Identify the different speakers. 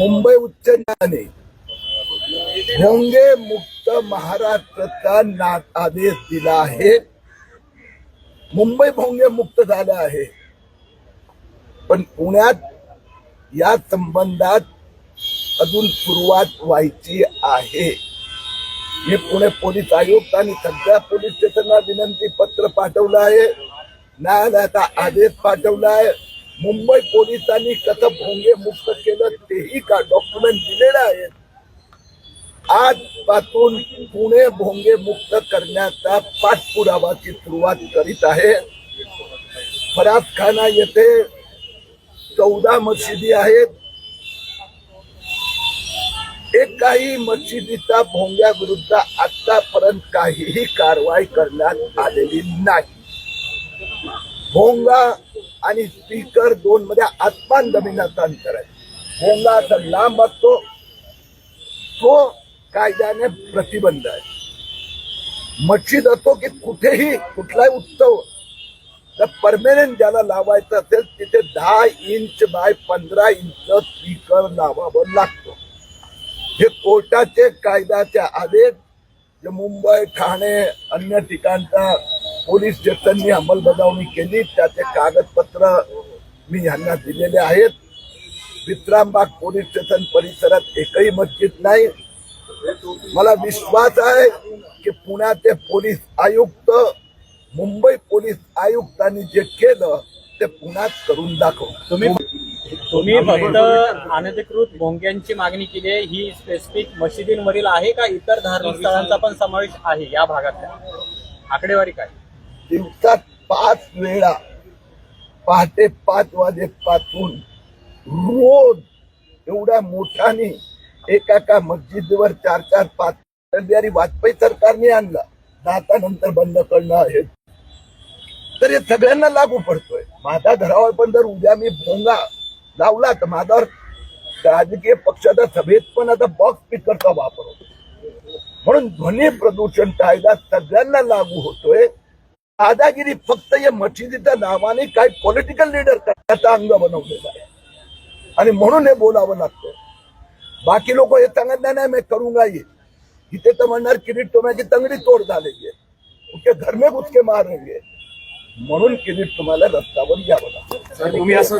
Speaker 1: मुंबई उच्च न्यायालयाने भोंगे मुक्त महाराष्ट्राचा ना आदेश दिला आहे. मुंबई भोंगे मुक्त झालं आहे. पण पुण्यात या संबंधात अजून सुरुवात व्हायची आहे. हे पुणे पोलीस आयुक्तांनी सगळ्या पोलीस स्टेशनला विनंती पत्र पाठवलं आहे. न्यायालयाचा आदेश पाठवला आहे. मुंबई पोलिसांनी कसं भोंगे मुक्त केलं तेही का? डॉक्युमेंट दिलेलं आहे. आजपासून पुणे भोंगे मुक्त करण्याचा पाठपुरावाची सुरुवात करीत आहे. फरासखाना येथे चौदा मशिदी आहेत. एकाही मशिदीचा भोंग्याविरुद्ध आतापर्यंत काहीही कारवाई करण्यात आलेली नाही. भोंगा आणि स्पीकर दोन मध्ये आत्मान जमिनाचं अंतर आहे. भोंगा तर लांब असतो तो कायद्याने प्रतिबंध आहे. मस्जिद असतो की कुठेही कुठलाही उत्सव परमेनंट ज्याला लावायचं असेल तिथे दहा इंच बाय पंधरा इंच स्पीकर लावावं लागतो. हे कोर्टाचे कायद्याचे आदेश जे मुंबई ठाणे अन्य ठिकाणचा पोलीस स्टेशननी अंमलबजावणी केली. त्याचे कागदपत्र मी यांना दिलेले आहेत. विश्रामबाग पोलीस स्टेशन परिसरात एकही मस्जिद नाही. मला विश्वास आहे की पुण्याचे पोलीस आयुक्त मुंबई पोलीस आयुक्तांनी जे केलं ते पुण्यात करून दाखव.
Speaker 2: तुम्ही तुम्ही फक्त अनधिकृत भोंग्यांची मागणी केली आहे. ही स्पेसिफिक मशिदींवरील आहे का? इतर धार्मिक स्थळांचा पण समावेश आहे या भागातल्या. आकडेवारी काय?
Speaker 1: दिवसात पाच वेळा पहाटे पाच वाजेपासून रोज एवढ्या मोठ्याने एका मस्जिदवर चार चार पाच बिहारी वाजपेयी सरकारने आणला. दहा नंतर बंद करणं आहे तर हे सगळ्यांना लागू पडतोय. माझ्या घरावर पण जर उद्या मी भोंगा लावला तर माझ्यावर राजकीय पक्षाच्या सभेत पण आता बॉक्स स्पीकरचा वापर होतो म्हणून ध्वनी प्रदूषण कायदा सगळ्यांना लागू होतोय. दादागिरी फक्त या मशिदीच्या नावाने काही पॉलिटिकल लीडर त्याचा अंग बनवलेला आहे. आणि म्हणून हे बोलावं लागतं बाकी लोक हे सांगत नाही, मी मैं करूंगा ये. इथे तर म्हणणार किरीट टोम्याची तंगडी तोड झालेली आहे. उनके घर में घुस म्हणून किरीट तुम्हाला रस्त्यावर घ्यावं लागतं
Speaker 3: तुम्ही असं